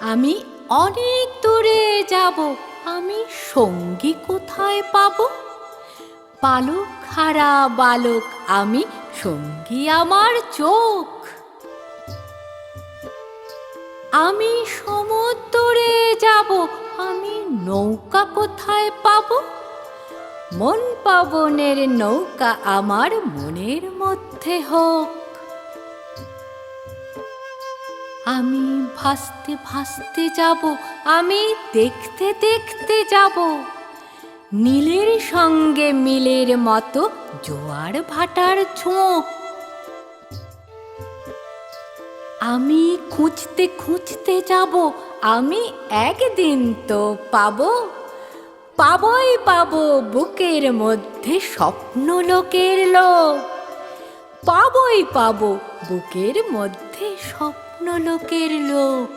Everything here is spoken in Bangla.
আমি অনেক দূরে যাব। আমি সঙ্গী কোথায় পাব? বালক হারা বালক, আমি সঙ্গী আমার চোখ। আমি সমুদ্রে যাব। আমি নৌকা কোথায় পাব? মন পাবনের নৌকা আমার মনের মধ্যে হোক। আমি ভাসতে ভাসতে যাব, আমি দেখতে দেখতে যাব। নীলের সঙ্গে মিলের মতো জোয়ার ভাটার ছোঁক আমি খুঁজতে খুঁজতে যাব, আমি একদিন তো পাবো। পাবই পাবো বুকের মধ্যে স্বপ্ন লোকের লোক পাবই পাবো বুকের মধ্যে স্বপ্ন লোকের লোক